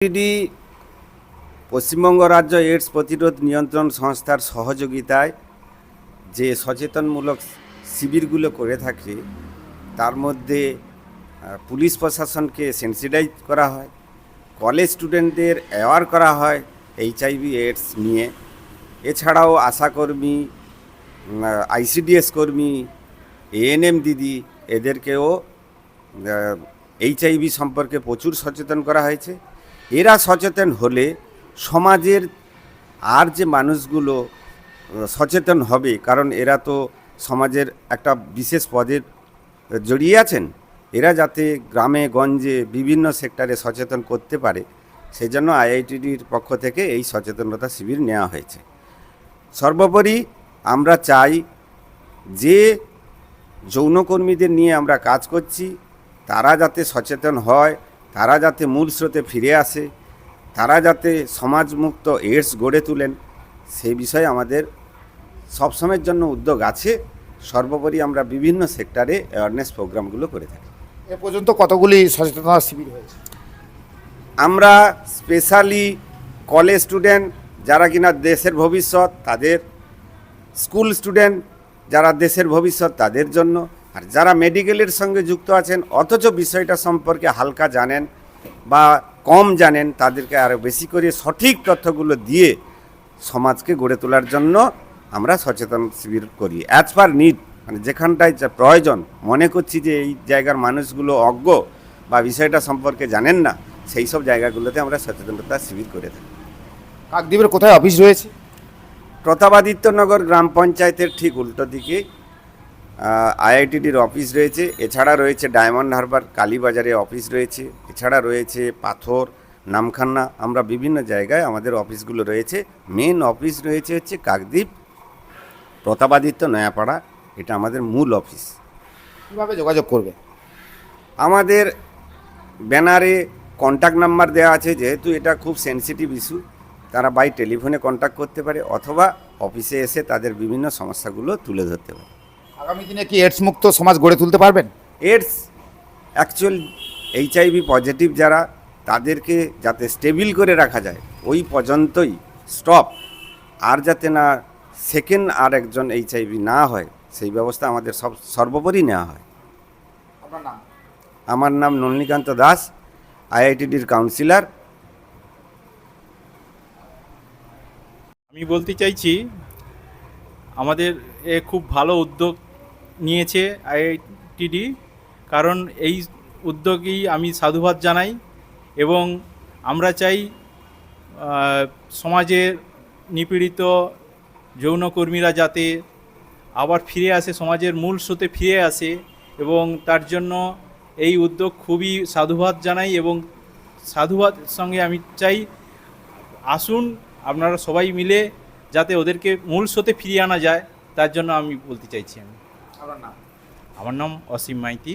ID Paschimbanga রাজ্য AIDS প্রতিরোধ নিয়ন্ত্রণ সংস্থার সহযোগিতায় যে সচেতনমূলক শিবিরগুলো করে থাকে, তার মধ্যে পুলিশ প্রশাসনকে সেন্সিটাইজ করা হয় কলেজ স্টুডেন্টদের অ্যাওয়ার করা হয় এইচআইভি এইডস নিয়ে। এছাড়াও আশাকর্মী আইসিডিএস কর্মী এএনএম দিদি, এদেরকেও এইচআইভি সম্পর্কে প্রচুর সচেতন করা হয়েছে। এরা সচেতন হলে সমাজের আর যে মানুষগুলো সচেতন হবে, কারণ এরা তো সমাজের একটা বিশেষ পদের জড়িয়ে আছেন, এরা যাতে গ্রামে, গঞ্জে বিভিন্ন সেক্টরে সচেতন করতে পারে সেই জন্য আইআইটিডির পক্ষ থেকে এই সচেতনতা শিবির নেওয়া হয়েছে। সর্বোপরি আমরা চাই যে যৌনকর্মীদের নিয়ে আমরা কাজ করছি, তারা যাতে সচেতন হয় তারা যাতে মূল স্রোতে ফিরে আসে তারা যাতে সমাজমুক্ত এডস গড়ে তোলেন সেই বিষয়ে আমাদের সবসময়ের জন্য উদ্যোগ আছে। সর্বোপরি আমরা বিভিন্ন সেক্টরে অ্যাওয়ারনেস প্রোগ্রামগুলো করে থাকি। এ পর্যন্ত কতগুলি সচেতনতা শিবির হয়েছে? আমরা স্পেশালি কলেজ স্টুডেন্ট যারা কিনা দেশের ভবিষ্যৎ তাদের স্কুল স্টুডেন্ট যারা দেশের ভবিষ্যৎ তাদের জন্য আর যারা মেডিকেলের সঙ্গে যুক্ত আছেন অথচ বিষয়টা সম্পর্কে হালকা জানেন বা কম জানেন তাদেরকে আরও বেশি করে সঠিক তথ্যগুলো দিয়ে সমাজকে গড়ে তোলার জন্য আমরা সচেতন শিবির করি। অ্যাজ পার নিড মানে যেখানটায় প্রয়োজন। মনে করছি যে এই জায়গার মানুষগুলো অজ্ঞ বা বিষয়টা সম্পর্কে জানেন না সেই সব জায়গাগুলোতে আমরা সচেতনতা শিবির করে থাকি। কাকদ্বীপের কোথায় অফিস রয়েছে? প্রতাপাদিত্যনগর গ্রাম পঞ্চায়েতের ঠিক উল্টো দিকে আইআইটিডির অফিস রয়েছে এছাড়া রয়েছে ডায়মন্ড হারবার কালীবাজারে অফিস রয়েছে এছাড়া রয়েছে পাথর নামখান্না আমরা বিভিন্ন জায়গায় আমাদের অফিসগুলো রয়েছে। মেন অফিস রয়েছে হচ্ছে কাকদ্বীপ প্রতাপাদিত্য নয়াপাড়া এটা আমাদের মূল অফিস। কীভাবে যোগাযোগ করবে? আমাদের ব্যানারে কন্ট্যাক্ট নাম্বার দেওয়া আছে যেহেতু এটা খুব সেনসিটিভ ইস্যু তারা বাই টেলিফোনে কন্ট্যাক্ট করতে পারে অথবা অফিসে এসে তাদের বিভিন্ন সমস্যাগুলো তুলে ধরতে পারে। আগামী দিনে কি এডস মুক্ত সমাজ গড়ে তুলতে পারবেন? এডস অ্যাকচুয়াল এইচআইভি পজিটিভ যারা তাদেরকে যাতে স্টেবিল করে রাখা যায় ওই পর্যন্তই স্টপ আর যাতে না সেকেন্ড আর একজন এইচআইভি না হয় সেই ব্যবস্থা আমাদের সব সর্বোপরি নেওয়া হয়। আপনার নাম? আমার নাম নলিনীকান্ত দাস আইআইটিডির কাউন্সিলর আমি বলতে চাইছি আমাদের এ খুব ভালো উদ্যোগ নিয়েছে আইআইটিডি কারণ এই উদ্যোগেই আমি সাধুবাদ জানাই এবং আমরা চাই সমাজের নিপীড়িত যৌনকর্মীরা যাতে আবার ফিরে আসে, সমাজের মূল স্রোতে ফিরে আসে এবং তার জন্য এই উদ্যোগ খুবই সাধুবাদ জানাই এবং সাধুবাদ সঙ্গে আমি চাই, আসুন আপনারা সবাই মিলে যাতে ওদেরকে মূল স্রোতে ফিরিয়ে আনা যায়, তার জন্য আমি বলতে চাইছি আমি। আমার নাম অসীম মাইতি।